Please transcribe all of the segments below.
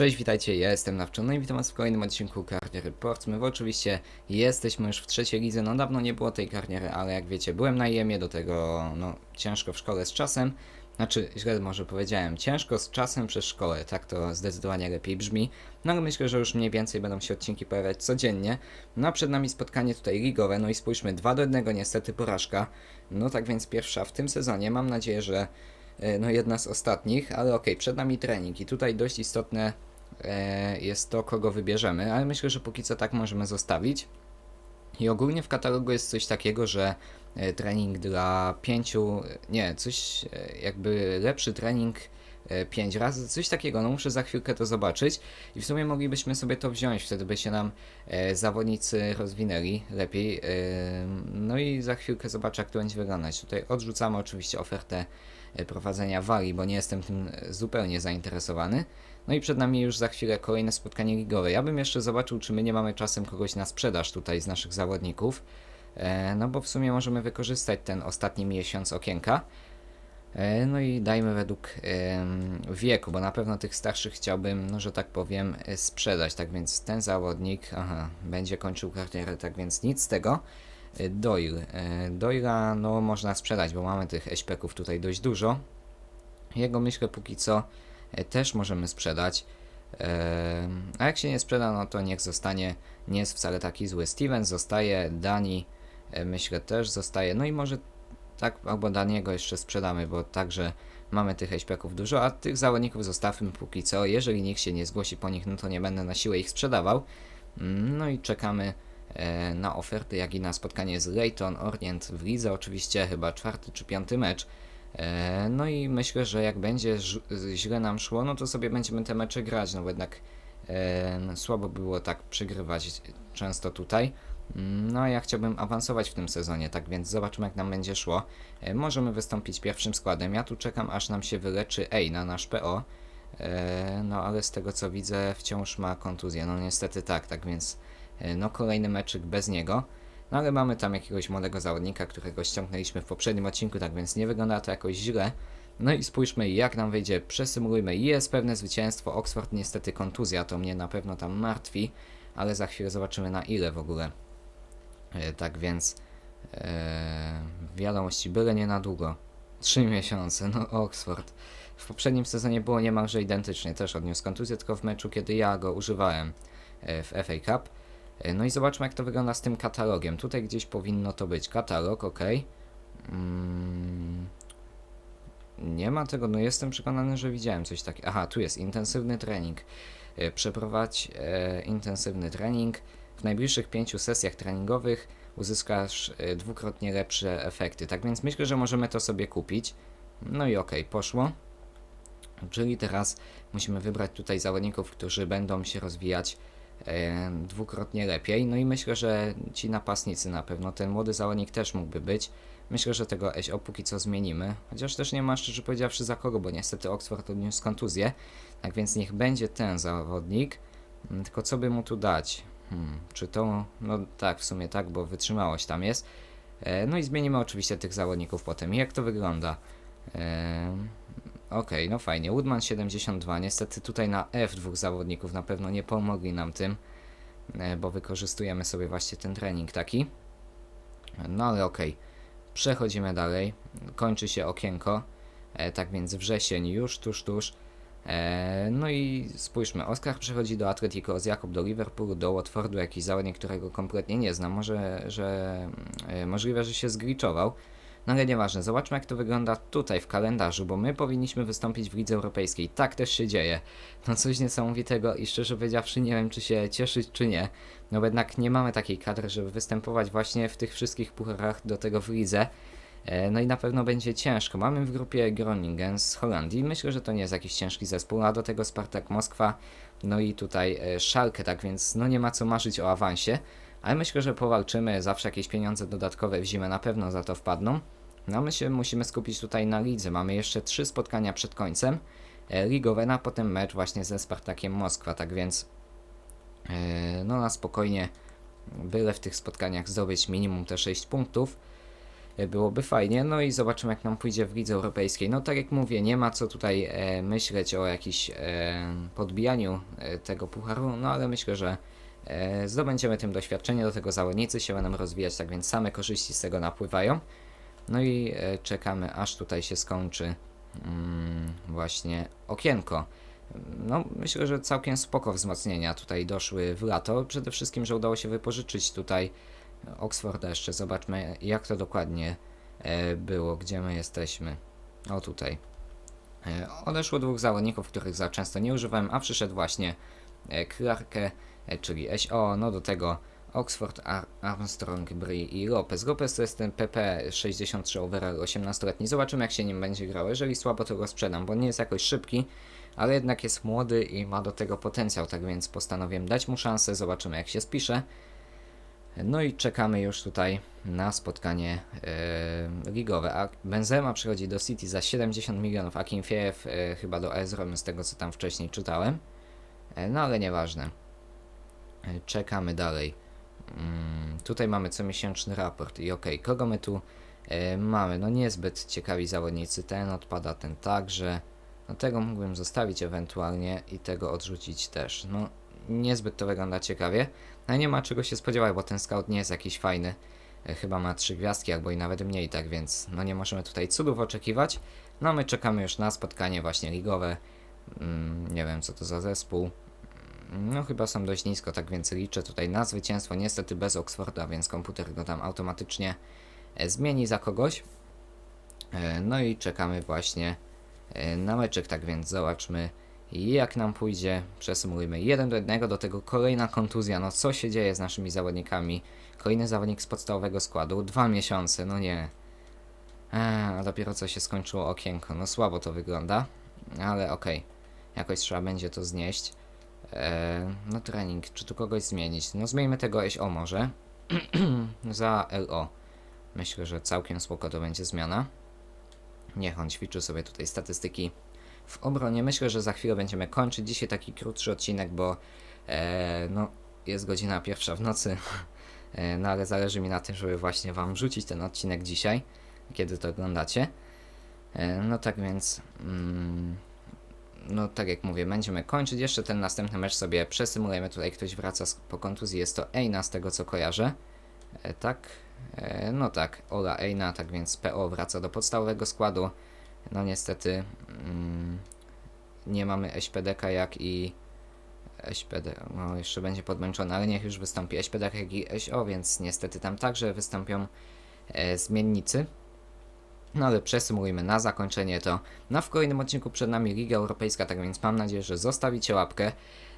Cześć, witajcie, ja jestem Nawczony i witam was w kolejnym odcinku kariery Portsmouth. Oczywiście jesteśmy już w trzeciej lidze, no dawno nie było tej kariery, ale jak wiecie, byłem na jemie, do tego no ciężko w szkole z czasem. Znaczy, źle może powiedziałem, ciężko z czasem przez szkołę, tak to zdecydowanie lepiej brzmi. No ale myślę, że już mniej więcej będą się odcinki pojawiać codziennie. No a przed nami spotkanie tutaj ligowe, no i spójrzmy, 2 do 1, niestety porażka. No tak więc pierwsza w tym sezonie, mam nadzieję, że e, no jedna z ostatnich, ale okej, przed nami trening i tutaj dość istotne jest to, kogo wybierzemy, ale myślę, że póki co tak możemy zostawić. I ogólnie w katalogu jest coś takiego, że e, trening dla pięciu, nie, coś e, jakby lepszy trening e, pięć razy, coś takiego, no muszę za chwilkę to zobaczyć i w sumie moglibyśmy sobie to wziąć, wtedy by się nam e, zawodnicy rozwinęli lepiej, e, no i za chwilkę zobaczę jak to będzie wyglądać. Tutaj odrzucamy oczywiście ofertę e, prowadzenia wali, bo nie jestem tym e, zupełnie zainteresowany. No i przed nami już za chwilę kolejne spotkanie ligowe. Ja bym jeszcze zobaczył, czy my nie mamy czasem kogoś na sprzedaż tutaj z naszych zawodników. E, no bo w sumie możemy wykorzystać ten ostatni miesiąc okienka. E, no i dajmy według wieku, bo na pewno tych starszych chciałbym, no że tak powiem, e, sprzedać. Tak więc ten zawodnik, aha, będzie kończył karierę, tak więc nic z tego. E, Doyle. E, Doyle'a no można sprzedać, bo mamy tych eśpeków tutaj dość dużo. Jego myślę póki co e, też możemy sprzedać. A jak się nie sprzeda, no to niech zostanie. Nie jest wcale taki zły. Steven zostaje, Dani myślę też zostaje. No i może tak, albo Daniego jeszcze sprzedamy, bo także mamy tych HP'ów dużo, a tych zawodników zostawmy póki co. Jeżeli nikt się nie zgłosi po nich, no to nie będę na siłę ich sprzedawał. Mm, No i czekamy na oferty, jak i na spotkanie z Leyton Orient w lidze, oczywiście chyba czwarty czy piąty mecz. E, No i myślę, że jak będzie źle nam szło, no to sobie będziemy te mecze grać, no bo jednak e, słabo było tak przegrywać często tutaj. Mm, No ja chciałbym awansować w tym sezonie, tak więc zobaczymy jak nam będzie szło. E, Możemy wystąpić pierwszym składem. Ja tu czekam aż nam się wyleczy Ej na nasz PO. E, No ale z tego co widzę wciąż ma kontuzję. No niestety tak, tak więc e, no kolejny meczyk bez niego. No ale mamy tam jakiegoś młodego zawodnika, którego ściągnęliśmy w poprzednim odcinku, tak więc nie wygląda to jakoś źle. No i spójrzmy jak nam wyjdzie, przesymulujmy. Jest pewne zwycięstwo, Oxford niestety kontuzja, to mnie na pewno tam martwi, ale za chwilę zobaczymy na ile w ogóle. E, tak więc e, wiadomości byle nie na długo. Trzy miesiące, no Oxford. W poprzednim sezonie było niemalże identycznie, też odniósł kontuzję, tylko w meczu, kiedy ja go używałem e, w FA Cup. E, No i zobaczmy jak to wygląda z tym katalogiem. Tutaj gdzieś powinno to być. Katalog, ok. Mm, nie ma tego, no jestem przekonany, że widziałem coś takiego. Aha, tu jest intensywny trening. E, Przeprowadź e, intensywny trening. W najbliższych pięciu sesjach treningowych uzyskasz e, dwukrotnie lepsze efekty. Tak więc myślę, że możemy to sobie kupić. No i okej, poszło. Czyli teraz musimy wybrać tutaj zawodników, którzy będą się rozwijać dwukrotnie lepiej. No i myślę, że ci napastnicy na pewno, ten młody zawodnik też mógłby być. Myślę, że tego SO póki co zmienimy. Chociaż też nie ma szczerze powiedziawszy za kogo, bo niestety Oxford odniósł kontuzję. Tak więc niech będzie ten zawodnik. Mm, Tylko co by mu tu dać? Hmm, czy to. No tak, w sumie tak, bo wytrzymałość tam jest. E, no i zmienimy oczywiście tych zawodników potem. Jak to wygląda? E, Okej, no fajnie. Woodman 72. Niestety tutaj na F dwóch zawodników na pewno nie pomogli nam tym, e, bo wykorzystujemy sobie właśnie ten trening taki. No ale okej. Przechodzimy dalej. Kończy się okienko. E, tak więc wrzesień już tuż, tuż. E, no i spójrzmy, Oscar przechodzi do Atletico, z Jakub do Liverpoolu, do Watfordu, jakiś zawodnik, którego kompletnie nie znam. Może, że e, możliwe, że się zgliczował. No ale nieważne, zobaczmy jak to wygląda tutaj w kalendarzu, bo my powinniśmy wystąpić w Lidze Europejskiej. Tak też się dzieje. No coś niesamowitego i szczerze powiedziawszy nie wiem czy się cieszyć czy nie. No bo jednak nie mamy takiej kadry, żeby występować właśnie w tych wszystkich pucharach do tego w lidze. E, No i na pewno będzie ciężko. Mamy w grupie Groningen z Holandii. Myślę, że to nie jest jakiś ciężki zespół, a do tego Spartak Moskwa, no i tutaj e, Szalkę, tak więc no nie ma co marzyć o awansie. Ale myślę, że powalczymy, zawsze jakieś pieniądze dodatkowe w zimę na pewno za to wpadną. No my się musimy skupić tutaj na lidze. Mamy jeszcze trzy spotkania przed końcem. E, ligowe, no potem mecz właśnie ze Spartakiem Moskwa, tak więc e, no na spokojnie byle w tych spotkaniach zdobyć minimum te 6 punktów. e, byłoby fajnie. No i zobaczymy, jak nam pójdzie w Lidze Europejskiej. No tak jak mówię, nie ma co tutaj e, myśleć o jakimś e, podbijaniu e, tego pucharu, no ale myślę, że zdobędziemy tym doświadczenie, do tego zawodnicy się będą rozwijać, tak więc same korzyści z tego napływają. No i e, czekamy, aż tutaj się skończy mm, właśnie okienko. No, myślę, że całkiem spoko wzmocnienia tutaj doszły w lato. Przede wszystkim, że udało się wypożyczyć tutaj Oxford jeszcze. Zobaczmy, jak to dokładnie e, było, gdzie my jesteśmy. O, tutaj. E, odeszło dwóch zawodników, których za często nie używałem, a przyszedł właśnie e, Clarke, e, czyli SO, no do tego Oxford, Ar Armstrong, Brie i Lopez. Lopez to jest ten PP 63 overall 18-letni. Zobaczymy jak się nim będzie grał. Jeżeli słabo to go sprzedam, bo nie jest jakoś szybki, ale jednak jest młody i ma do tego potencjał, tak więc postanowiłem dać mu szansę, zobaczymy jak się spisze. No i czekamy już tutaj na spotkanie e, ligowe. A Benzema przychodzi do City za 70 milionów, a Kimfiew e, chyba do Ezrom z tego co tam wcześniej czytałem. E, no ale nieważne. E, czekamy dalej. Mm, tutaj mamy comiesięczny raport i okej, kogo my tu e, mamy? No niezbyt ciekawi zawodnicy. Ten odpada, ten także. No tego mógłbym zostawić ewentualnie i tego odrzucić też. No niezbyt to wygląda ciekawie. No nie ma czego się spodziewać, bo ten scout nie jest jakiś fajny. Chyba ma trzy gwiazdki albo i nawet mniej, tak więc no nie możemy tutaj cudów oczekiwać. No my czekamy już na spotkanie właśnie ligowe. Mm, nie wiem co to za zespół. No chyba są dość nisko, tak więc liczę tutaj na zwycięstwo. Niestety bez Oxforda, więc komputer go tam automatycznie e, zmieni za kogoś. E, No i czekamy właśnie e, na meczek, tak więc zobaczmy jak nam pójdzie. Przesumujmy 1 do 1, do tego kolejna kontuzja. No co się dzieje z naszymi zawodnikami? Kolejny zawodnik z podstawowego składu, dwa miesiące, no nie. A dopiero co się skończyło okienko, no słabo to wygląda, ale okej. Jakoś trzeba będzie to znieść. Eee, no trening, czy tu kogoś zmienić? No zmieńmy tego SO może. Za LO. Myślę, że całkiem spoko to będzie zmiana. Niech on ćwiczy sobie tutaj statystyki w obronie. Myślę, że za chwilę będziemy kończyć. Dzisiaj taki krótszy odcinek, bo e, no, jest godzina pierwsza w nocy. E, no ale zależy mi na tym, żeby właśnie Wam rzucić ten odcinek dzisiaj, kiedy to oglądacie. E, no tak więc. Mm, no tak jak mówię, będziemy kończyć. Jeszcze ten następny mecz sobie przesymulujemy. Tutaj ktoś wraca z, po kontuzji. Jest to Eina z tego co kojarzę. E, tak. E, no tak, Ola Eina, tak więc PO wraca do podstawowego składu. No niestety mm, nie mamy SPDK jak i SPD, no jeszcze będzie podmęczony, ale niech już wystąpi SPDK jak i SO, więc niestety tam także wystąpią e, zmiennicy. No ale przesumujmy na zakończenie to. No w kolejnym odcinku przed nami Liga Europejska, tak więc mam nadzieję, że zostawicie łapkę.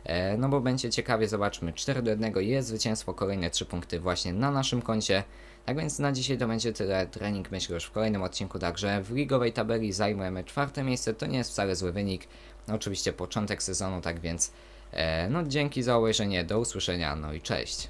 E, no bo będzie ciekawie, zobaczmy. 4 do 1 jest zwycięstwo, kolejne 3 punkty właśnie na naszym koncie. Tak więc na dzisiaj to będzie tyle. Trening myślę już w kolejnym odcinku także. W ligowej tabeli zajmujemy czwarte miejsce, to nie jest wcale zły wynik. No, oczywiście początek sezonu, tak więc e, no dzięki za obejrzenie, do usłyszenia, no i cześć.